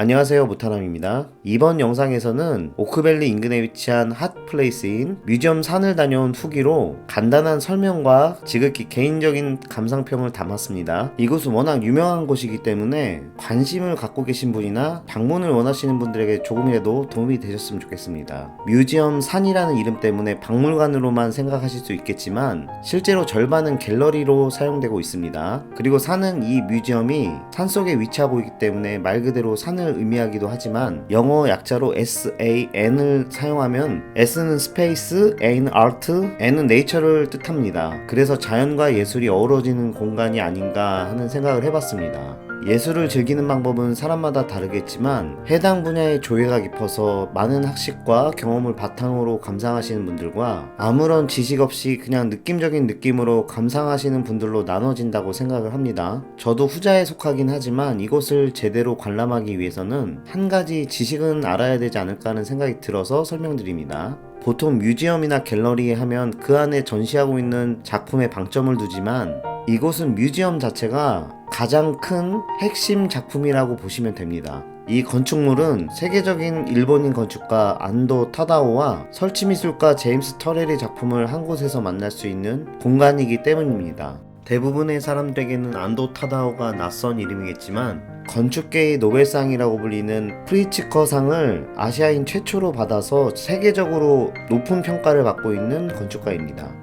안녕하세요 무타남입니다. 이번 영상에서는 오크밸리 인근에 위치한 핫플레이스인 뮤지엄 산을 다녀온 후기로 간단한 설명과 지극히 개인적인 감상평을 담았습니다. 이곳은 워낙 유명한 곳이기 때문에 관심을 갖고 계신 분이나 방문을 원하시는 분들에게 조금이라도 도움이 되셨으면 좋겠습니다. 뮤지엄 산이라는 이름 때문에 박물관으로만 생각하실 수 있겠지만 실제로 절반은 갤러리로 사용되고 있습니다. 그리고 산은 이 뮤지엄이 산속에 위치하고 있기 때문에 말 그대로 산을 의미하기도 하지만 영어 약자로 SAN을 사용하면 S는 스페이스, A는 아트, N은 네이처를 뜻합니다. 그래서 자연과 예술이 어우러지는 공간이 아닌가 하는 생각을 해봤습니다. 예술을 즐기는 방법은 사람마다 다르겠지만 해당 분야의 조예가 깊어서 많은 학식과 경험을 바탕으로 감상하시는 분들과 아무런 지식 없이 그냥 느낌적인 느낌으로 감상하시는 분들로 나눠진다고 생각을 합니다. 저도 후자에 속하긴 하지만 이곳을 제대로 관람하기 위해서는 한 가지 지식은 알아야 되지 않을까 하는 생각이 들어서 설명드립니다. 보통 뮤지엄이나 갤러리에 하면 그 안에 전시하고 있는 작품에 방점을 두지만 이곳은 뮤지엄 자체가 가장 큰 핵심 작품이라고 보시면 됩니다. 이 건축물은 세계적인 일본인 건축가 안도 타다오와 설치미술가 제임스 터렐의 작품을 한 곳에서 만날 수 있는 공간이기 때문입니다. 대부분의 사람들에게는 안도 타다오가 낯선 이름이겠지만 건축계의 노벨상이라고 불리는 프리츠커상을 아시아인 최초로 받아서 세계적으로 높은 평가를 받고 있는 건축가입니다.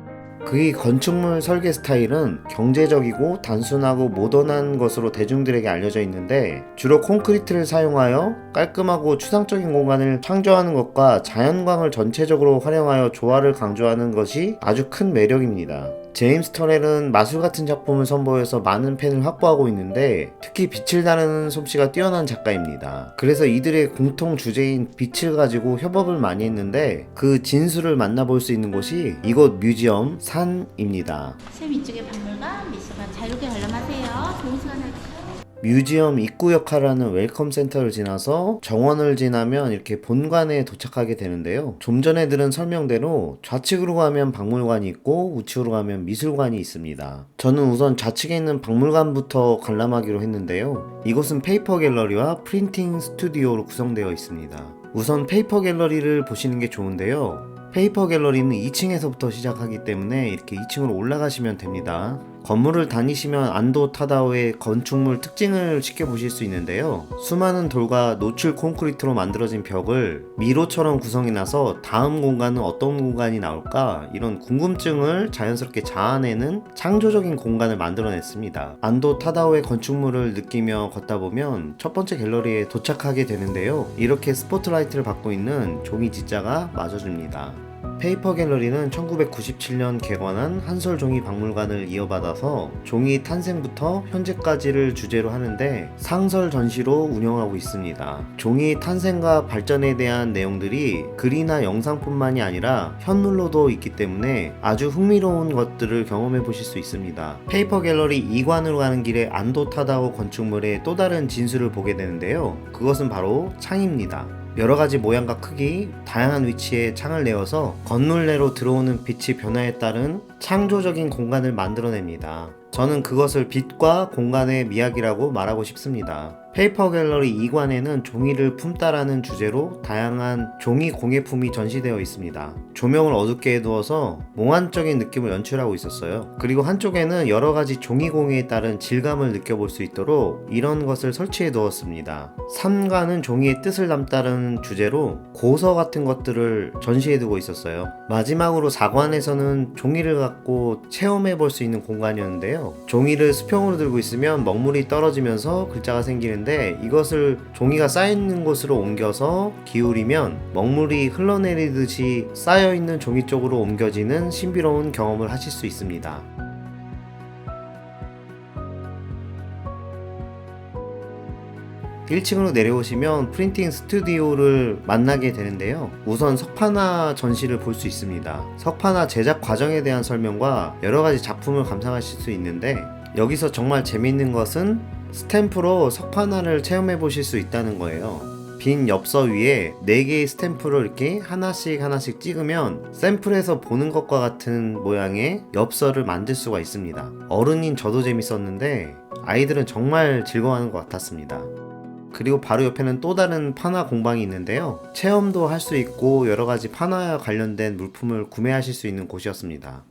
그의 건축물 설계 스타일은 경제적이고 단순하고 모던한 것으로 대중들에게 알려져 있는데 주로 콘크리트를 사용하여 깔끔하고 추상적인 공간을 창조하는 것과 자연광을 전체적으로 활용하여 조화를 강조하는 것이 아주 큰 매력입니다. 제임스 터렐은 마술 같은 작품을 선보여서 많은 팬을 확보하고 있는데 특히 빛을 다루는 솜씨가 뛰어난 작가입니다. 그래서 이들의 공통 주제인 빛을 가지고 협업을 많이 했는데 그 진수를 만나볼 수 있는 곳이 이곳 뮤지엄 산입니다. 샘 이쪽에 박물관, 미술관 자유롭게 관람하세요. 좋은 시간 되세요. 뮤지엄 입구 역할하는 웰컴 센터를 지나서 정원을 지나면 이렇게 본관에 도착하게 되는데요. 좀 전에 들은 설명대로 좌측으로 가면 박물관이 있고 우측으로 가면 미술관이 있습니다. 저는 우선 좌측에 있는 박물관부터 관람하기로 했는데요. 이곳은 페이퍼 갤러리와 프린팅 스튜디오로 구성되어 있습니다. 우선 페이퍼 갤러리를 보시는 게 좋은데요. 페이퍼 갤러리는 2층에서부터 시작하기 때문에 이렇게 2층으로 올라가시면 됩니다. 건물을 다니시면 안도 타다오의 건축물 특징을 쉽게 보실 수 있는데요. 수많은 돌과 노출 콘크리트로 만들어진 벽을 미로처럼 구성이 나서 다음 공간은 어떤 공간이 나올까 이런 궁금증을 자연스럽게 자아내는 창조적인 공간을 만들어냈습니다. 안도 타다오의 건축물을 느끼며 걷다 보면 첫 번째 갤러리에 도착하게 되는데요. 이렇게 스포트라이트를 받고 있는 종이 지자가 맞아줍니다. 페이퍼 갤러리는 1997년 개관한 한솔 종이 박물관을 이어받아서 종이 탄생부터 현재까지를 주제로 하는데 상설 전시로 운영하고 있습니다. 종이 탄생과 발전에 대한 내용들이 글이나 영상뿐만이 아니라 현물로도 있기 때문에 아주 흥미로운 것들을 경험해 보실 수 있습니다. 페이퍼 갤러리 2관으로 가는 길에 안도 타다오 건축물의 또 다른 진수를 보게 되는데요. 그것은 바로 창입니다. 여러 가지 모양과 크기, 다양한 위치에 창을 내어서 건물 내로 들어오는 빛의 변화에 따른 창조적인 공간을 만들어냅니다. 저는 그것을 빛과 공간의 미학이라고 말하고 싶습니다. 페이퍼 갤러리 2관에는 종이를 품다라는 주제로 다양한 종이 공예품이 전시되어 있습니다. 조명을 어둡게 해두어서 몽환적인 느낌을 연출하고 있었어요. 그리고 한쪽에는 여러 가지 종이 공예에 따른 질감을 느껴볼 수 있도록 이런 것을 설치해 두었습니다. 3관은 종이의 뜻을 담다는 주제로 고서 같은 것들을 전시해 두고 있었어요. 마지막으로 4관에서는 종이를 갖고 체험해 볼 수 있는 공간이었는데요. 종이를 수평으로 들고 있으면 먹물이 떨어지면서 글자가 생기는데 이것을 종이가 쌓여있는 곳으로 옮겨서 기울이면 먹물이 흘러내리듯이 쌓여있는 종이 쪽으로 옮겨지는 신비로운 경험을 하실 수 있습니다. 1층으로 내려오시면 프린팅 스튜디오를 만나게 되는데요. 우선 석판화 전시를 볼 수 있습니다. 석판화 제작 과정에 대한 설명과 여러 가지 작품을 감상하실 수 있는데 여기서 정말 재미있는 것은 스탬프로 석판화를 체험해 보실 수 있다는 거예요. 빈 엽서 위에 4개의 스탬프를 이렇게 하나씩 하나씩 찍으면 샘플에서 보는 것과 같은 모양의 엽서를 만들 수가 있습니다. 어른인 저도 재밌었는데 아이들은 정말 즐거워하는 것 같았습니다. 그리고 바로 옆에는 또 다른 판화 공방이 있는데요. 체험도 할 수 있고 여러 가지 판화와 관련된 물품을 구매하실 수 있는 곳이었습니다.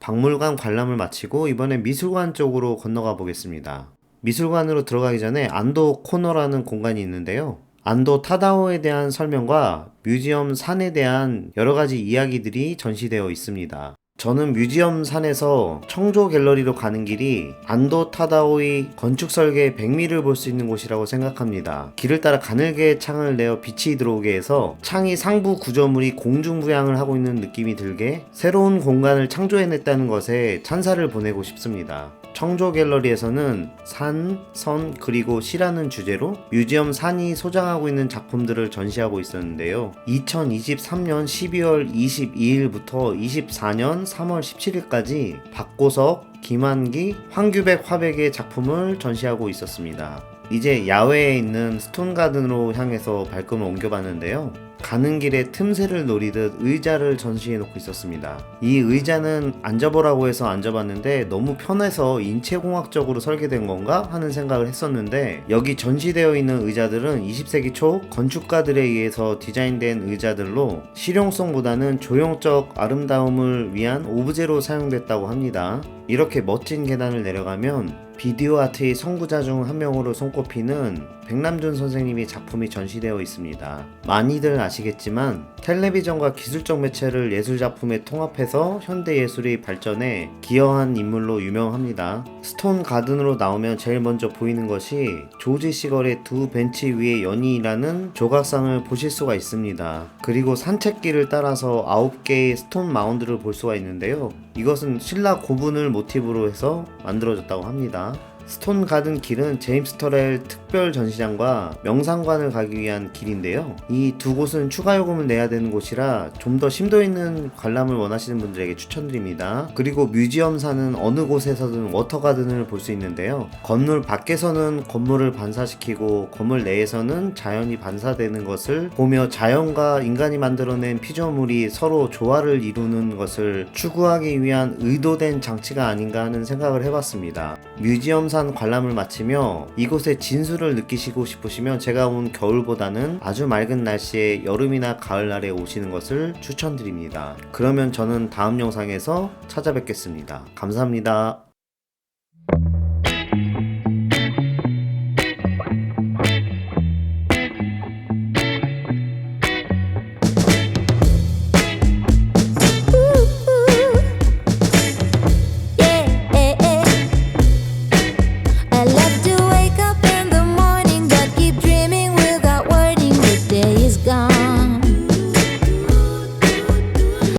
박물관 관람을 마치고 이번에 미술관 쪽으로 건너가 보겠습니다. 미술관으로 들어가기 전에 안도 코너라는 공간이 있는데요. 안도 타다오에 대한 설명과 뮤지엄 산에 대한 여러 가지 이야기들이 전시되어 있습니다. 저는 뮤지엄 산에서 청조 갤러리로 가는 길이 안도 타다오의 건축 설계의 백미를 볼 수 있는 곳이라고 생각합니다. 길을 따라 가늘게 창을 내어 빛이 들어오게 해서 창이 상부 구조물이 공중부양을 하고 있는 느낌이 들게 새로운 공간을 창조해냈다는 것에 찬사를 보내고 싶습니다. 청조 갤러리에서는 산, 선, 그리고 시라는 주제로 뮤지엄 산이 소장하고 있는 작품들을 전시하고 있었는데요. 2023년 12월 22일부터 24년 3월 17일까지 박고석, 김한기, 황규백 화백의 작품을 전시하고 있었습니다. 이제 야외에 있는 스톤 가든으로 향해서 발걸음을 옮겨봤는데요. 가는 길에 틈새를 노리듯 의자를 전시해 놓고 있었습니다. 이 의자는 앉아보라고 해서 앉아봤는데 너무 편해서 인체공학적으로 설계된 건가 하는 생각을 했었는데 여기 전시되어 있는 의자들은 20세기 초 건축가들에 의해서 디자인된 의자들로 실용성보다는 조형적 아름다움을 위한 오브제로 사용됐다고 합니다. 이렇게 멋진 계단을 내려가면 비디오 아트의 선구자 중 한 명으로 손꼽히는 백남준 선생님의 작품이 전시되어 있습니다. 많이들 아시겠지만 텔레비전과 기술적 매체를 예술 작품에 통합해서 현대 예술의 발전에 기여한 인물로 유명합니다. 스톤 가든으로 나오면 제일 먼저 보이는 것이 조지 시걸의 두 벤치 위에 연이라는 조각상을 보실 수가 있습니다. 그리고 산책길을 따라서 9개의 스톤 마운드를 볼 수가 있는데요. 이것은 신라 고분을 모티브로 해서 만들어졌다고 합니다. 스톤 가든 길은 제임스 터렐 특별 전시장과 명상관을 가기 위한 길인데요. 이 두 곳은 추가 요금을 내야 되는 곳이라 좀 더 심도 있는 관람을 원하시는 분들에게 추천드립니다. 그리고 뮤지엄사는 어느 곳에서든 워터 가든을 볼 수 있는데요. 건물 밖에서는 건물을 반사시키고 건물 내에서는 자연이 반사되는 것을 보며 자연과 인간이 만들어낸 피조물이 서로 조화를 이루는 것을 추구하기 위한 의도된 장치가 아닌가 하는 생각을 해봤습니다. 뮤지엄 산 관람을 마치며 이곳의 진수를 느끼시고 싶으시면 제가 온 겨울보다는 아주 맑은 날씨에 여름이나 가을날에 오시는 것을 추천드립니다. 그러면 저는 다음 영상에서 찾아뵙겠습니다. 감사합니다.